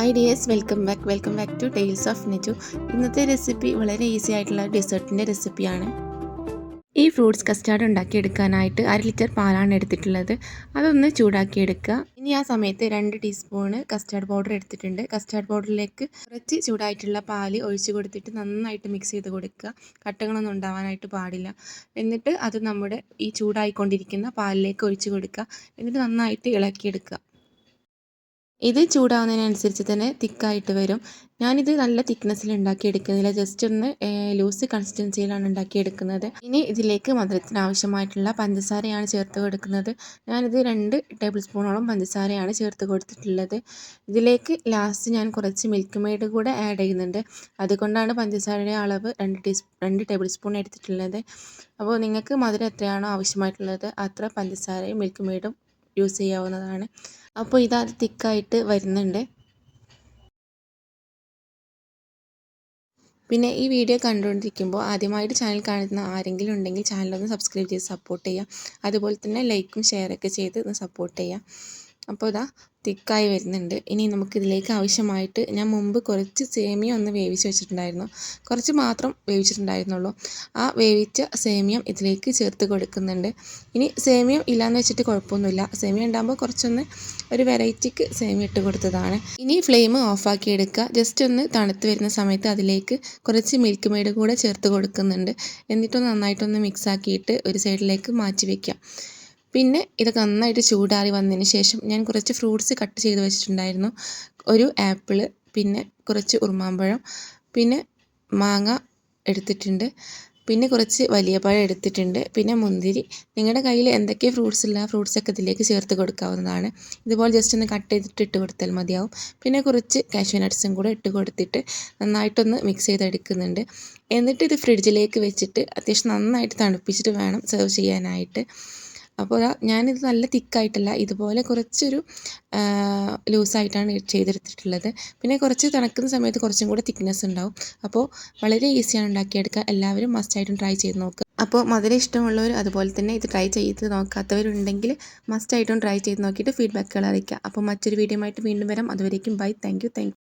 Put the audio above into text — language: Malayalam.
Hi dears welcome back welcome back to tales of net ഇന്നത്തെ റെസിപ്പി വളരെ ഈസി ആയിട്ടുള്ള ഡെസേർട്ടിന്റെ റെസിപ്പിയാണ് ഈ ഫ്രൂട്ട്സ് കസ്റ്റാർഡ് ഉണ്ടാക്കിയെടുക്കാനായിട്ട് അര ലിറ്റർ പാലാണ് എടുത്തിട്ടുള്ളത്. അതൊന്ന് ചൂടാക്കിയെടുക്കുക. ഇനി ആ സമയത്ത് രണ്ട് ടീസ്പൂണ് കസ്റ്റാർഡ് പൗഡർ എടുത്തിട്ടുണ്ട്. കസ്റ്റാർഡ് പൗഡറിലേക്ക് കുറച്ച് ചൂടായിട്ടുള്ള പാൽ ഒഴിച്ചു കൊടുത്തിട്ട് നന്നായിട്ട് മിക്സ് ചെയ്ത് കൊടുക്കുക. കട്ടകളൊന്നും ഉണ്ടാവാനായിട്ട് പാടില്ല. എന്നിട്ട് അത് നമ്മുടെ ഈ ചൂടായിക്കൊണ്ടിരിക്കുന്ന പാലിലേക്ക് ഒഴിച്ചു കൊടുക്കുക. എന്നിട്ട് നന്നായിട്ട് ഇളക്കിയെടുക്കുക. ഇത് ചൂടാവുന്നതിനനുസരിച്ച് തന്നെ തിക്കായിട്ട് വരും. ഞാനിത് നല്ല തിക്നെസ്സിൽ ഉണ്ടാക്കിയെടുക്കുന്നില്ല ജസ്റ്റ് ഒന്ന് ലൂസ് കൺസിസ്റ്റൻസിയിലാണ് ഉണ്ടാക്കിയെടുക്കുന്നത്. ഇനി ഇതിലേക്ക് മധുരത്തിന് ആവശ്യമായിട്ടുള്ള പഞ്ചസാരയാണ് ചേർത്ത് കൊടുക്കുന്നത്. ഞാനിത് രണ്ട് ടേബിൾ സ്പൂണോളം പഞ്ചസാരയാണ് ചേർത്ത് കൊടുത്തിട്ടുള്ളത്. ഇതിലേക്ക് ലാസ്റ്റ് ഞാൻ കുറച്ച് മിൽക്ക് മെയ്ഡ് കൂടെ ആഡ് ചെയ്യുന്നുണ്ട്. അതുകൊണ്ടാണ് പഞ്ചസാരയുടെ അളവ് രണ്ട് ടീസ് രണ്ട് ടേബിൾ സ്പൂൺ എടുത്തിട്ടുള്ളത്. അപ്പോൾ നിങ്ങൾക്ക് മധുരം എത്രയാണോ ആവശ്യമായിട്ടുള്ളത് അത്ര പഞ്ചസാരയും മിൽക്ക് മെയ്ഡും യൂസ് ചെയ്യാവുന്നതാണ്. അപ്പോൾ ഇതത് തിക്കായിട്ട് വരുന്നുണ്ട്. പിന്നെ ഈ വീഡിയോ കണ്ടുകൊണ്ടിരിക്കുമ്പോൾ ആദ്യമായിട്ട് ചാനൽ കാണുന്ന ആരെങ്കിലും ഉണ്ടെങ്കിൽ ചാനലൊന്ന് സബ്സ്ക്രൈബ് ചെയ്ത് സപ്പോർട്ട് ചെയ്യുക. അതുപോലെ തന്നെ ലൈക്കും ഷെയറൊക്കെ ചെയ്ത് സപ്പോർട്ട് ചെയ്യുക. അപ്പോൾ ഇതാ തിക്കായി വരുന്നുണ്ട്. ഇനി നമുക്കിതിലേക്ക് ആവശ്യമായിട്ട് ഞാൻ മുമ്പ് കുറച്ച് സേമിയ ഒന്ന് വേവിച്ച് വെച്ചിട്ടുണ്ടായിരുന്നു. കുറച്ച് മാത്രം വേവിച്ചിട്ടുണ്ടായിരുന്നുള്ളൂ. ആ വേവിച്ച സേമിയം ഇതിലേക്ക് ചേർത്ത് കൊടുക്കുന്നുണ്ട്. ഇനി സേമിയം ഇല്ലയെന്ന് വെച്ചിട്ട് കുഴപ്പമൊന്നുമില്ല. സേമിയ ഉണ്ടാകുമ്പോൾ കുറച്ചൊന്ന് ഒരു വെറൈറ്റിക്ക് സേമിയ ഇട്ട് കൊടുത്തതാണ്. ഇനി ഫ്ലെയിം ഓഫാക്കി എടുക്കുക. ജസ്റ്റ് ഒന്ന് തണുത്ത് വരുന്ന സമയത്ത് അതിലേക്ക് കുറച്ച് മിൽക്ക് മെയ്ഡ് കൂടെ ചേർത്ത് കൊടുക്കുന്നുണ്ട്. എന്നിട്ടൊന്ന് നന്നായിട്ടൊന്ന് മിക്സ് ആക്കിയിട്ട് ഒരു സൈഡിലേക്ക് മാറ്റി വയ്ക്കാം പിന്നെ ഇതൊക്കെ നന്നായിട്ട് ചൂടാറി വന്നതിന് ശേഷം ഞാൻ കുറച്ച് ഫ്രൂട്ട്സ് കട്ട് ചെയ്ത് വെച്ചിട്ടുണ്ടായിരുന്നു. ഒരു ആപ്പിൾ പിന്നെ കുറച്ച് ഉറുമാമ്പഴം പിന്നെ മാങ്ങ എടുത്തിട്ടുണ്ട്. പിന്നെ കുറച്ച് വലിയ പഴം എടുത്തിട്ടുണ്ട്. പിന്നെ മുന്തിരി. നിങ്ങളുടെ കയ്യിൽ എന്തൊക്കെ ഫ്രൂട്ട്സ് ഇല്ല ഫ്രൂട്ട്സൊക്കെ ഇതിലേക്ക് ചേർത്ത് കൊടുക്കാവുന്നതാണ്. ഇതുപോലെ ജസ്റ്റ് ഒന്ന് കട്ട് ചെയ്തിട്ട് ഇട്ട് കൊടുത്താൽ മതിയാവും. പിന്നെ കുറച്ച് കാഷ്യൂ നട്ട്സും കൂടെ ഇട്ട് കൊടുത്തിട്ട് നന്നായിട്ടൊന്ന് മിക്സ് ചെയ്തെടുക്കുന്നുണ്ട്. എന്നിട്ട് ഇത് ഫ്രിഡ്ജിലേക്ക് വെച്ചിട്ട് അത്യാവശ്യം നന്നായിട്ട് തണുപ്പിച്ചിട്ട് വേണം സെർവ് ചെയ്യാനായിട്ട്. അപ്പോൾ ഞാനിത് നല്ല തിക്കായിട്ടല്ല ഇതുപോലെ കുറച്ചൊരു ലൂസായിട്ടാണ് ചെയ്തെടുത്തിട്ടുള്ളത്. പിന്നെ കുറച്ച് തണുക്കുന്ന സമയത്ത് കുറച്ചും കൂടെ തിക്നെസ് ഉണ്ടാവും. അപ്പോൾ വളരെ ഈസിയാണ് ഉണ്ടാക്കിയെടുക്കുക. എല്ലാവരും മസ്റ്റായിട്ടും ട്രൈ ചെയ്ത് നോക്കുക അപ്പോൾ മധുര ഇഷ്ടമുള്ളവർ അതുപോലെ തന്നെ ഇത് ട്രൈ ചെയ്ത് നോക്കാത്തവരുണ്ടെങ്കിൽ മസ്റ്റായിട്ടും ട്രൈ ചെയ്ത് നോക്കിയിട്ട് ഫീഡ്ബാക്കുകൾ അറിയിക്കുക. അപ്പോൾ മറ്റൊരു വീഡിയോ ആയിട്ട് വീണ്ടും വരാം. അതുവരേക്കും ബൈ. Thank you thank